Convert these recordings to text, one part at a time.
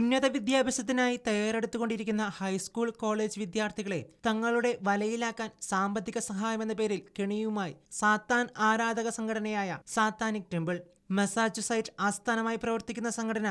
ഉന്നത വിദ്യാഭ്യാസത്തിനായി തയ്യാറെടുത്തുകൊണ്ടിരിക്കുന്ന high school college വിദ്യാർത്ഥികളെ തങ്ങളുടെ വലയിലാക്കാൻ സാമ്പത്തിക സഹായമെന്ന പേരിൽ കെണിയുമായി സാത്താൻ ആരാധക സംഘടനയായ സാത്താനിക് ടെമ്പിൾ മസാച്ചുസൈറ്റ് ആസ്ഥാനമായി പ്രവർത്തിക്കുന്ന സംഘടന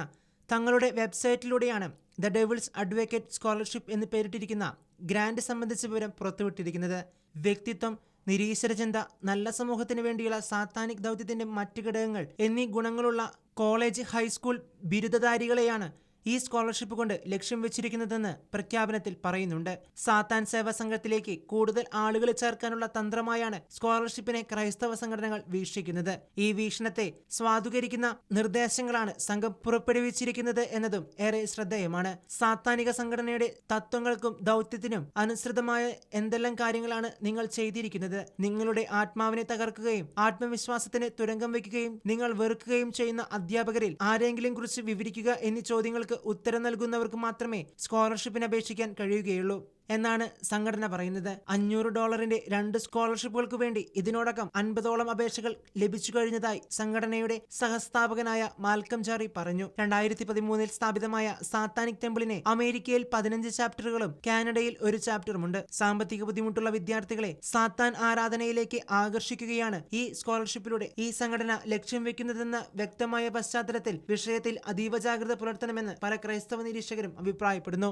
തങ്ങളുടെ വെബ്സൈറ്റിലൂടെയാണ് ദ ഡെവിൾസ് അഡ്വക്കേറ്റ് സ്കോളർഷിപ്പ് എന്ന് പേരിട്ടിരിക്കുന്ന ഗ്രാന്റ് സംബന്ധിച്ച വിവരം പുറത്തുവിട്ടിരിക്കുന്നത്. വ്യക്തിത്വം നിരീശ്വരചിന്ത നല്ല സമൂഹത്തിന് വേണ്ടിയുള്ള സാത്താനിക് ദൗത്യത്തിന്റെ മറ്റു ഘടകങ്ങൾ എന്നീ ഗുണങ്ങളുള്ള കോളേജ് ഹൈസ്കൂൾ ബിരുദധാരികളെയാണ് ഈ സ്കോളർഷിപ്പ് കൊണ്ട് ലക്ഷ്യം വെച്ചിരിക്കുന്നതെന്ന് പ്രഖ്യാപനത്തിൽ പറയുന്നുണ്ട്. സാത്താൻ സേവാ സംഘത്തിലേക്ക് കൂടുതൽ ആളുകളെ ചേർക്കാനുള്ള തന്ത്രമായാണ് സ്കോളർഷിപ്പിനെ ക്രൈസ്തവ സംഘടനകൾ വീക്ഷിക്കുന്നത്. ഈ വീക്ഷണത്തെ സ്വാധീകരിക്കുന്ന നിർദ്ദേശങ്ങളാണ് സംഘം പുറപ്പെടുവിച്ചിരിക്കുന്നത് എന്നതും ഏറെ ശ്രദ്ധേയമാണ്. സാത്താനിക സംഘടനയുടെ തത്വങ്ങൾക്കും ദൗത്യത്തിനും അനുസൃതമായ എന്തെല്ലാം കാര്യങ്ങളാണ് നിങ്ങൾ ചെയ്തിരിക്കുന്നത്? നിങ്ങളുടെ ആത്മാവിനെ തകർക്കുകയും ആത്മവിശ്വാസത്തിന് തുരങ്കം വയ്ക്കുകയും നിങ്ങൾ വെറുക്കുകയും ചെയ്യുന്ന അധ്യാപകരിൽ ആരെങ്കിലും കുറിച്ച് വിവരിക്കുക എന്നീ ചോദ്യങ്ങൾക്ക് ഉത്തരം നൽകുന്നവർക്ക് മാത്രമേ സ്കോളർഷിപ്പിന് അപേക്ഷിക്കാൻ കഴിയുകയുള്ളൂ. എന്നാണ് സംഘടന പറയുന്നത്. അഞ്ഞൂറ് ഡോളറിന്റെ രണ്ട് സ്കോളർഷിപ്പുകൾക്ക് വേണ്ടി ഇതിനോടകം അൻപതോളം അപേക്ഷകൾ ലഭിച്ചു കഴിഞ്ഞതായി സംഘടനയുടെ സഹസ്ഥാപകനായ മാൽക്കം ചാറി പറഞ്ഞു. രണ്ടായിരത്തി പതിമൂന്നിൽ സ്ഥാപിതമായ സാത്താനിക് ടെമ്പിളിനെ അമേരിക്കയിൽ പതിനഞ്ച് ചാപ്റ്ററുകളും കാനഡയിൽ ഒരു ചാപ്റ്ററുമുണ്ട്. സാമ്പത്തിക ബുദ്ധിമുട്ടുള്ള വിദ്യാർത്ഥികളെ സാത്താൻ ആരാധനയിലേക്ക് ആകർഷിക്കുകയാണ് ഈ സ്കോളർഷിപ്പിലൂടെ ഈ സംഘടന ലക്ഷ്യം വെക്കുന്നതെന്ന വ്യക്തമായ പശ്ചാത്തലത്തിൽ വിഷയത്തിൽ അതീവ ജാഗ്രത പുലർത്തണമെന്ന് പല ക്രൈസ്തവ നിരീക്ഷകരും അഭിപ്രായപ്പെടുന്നു.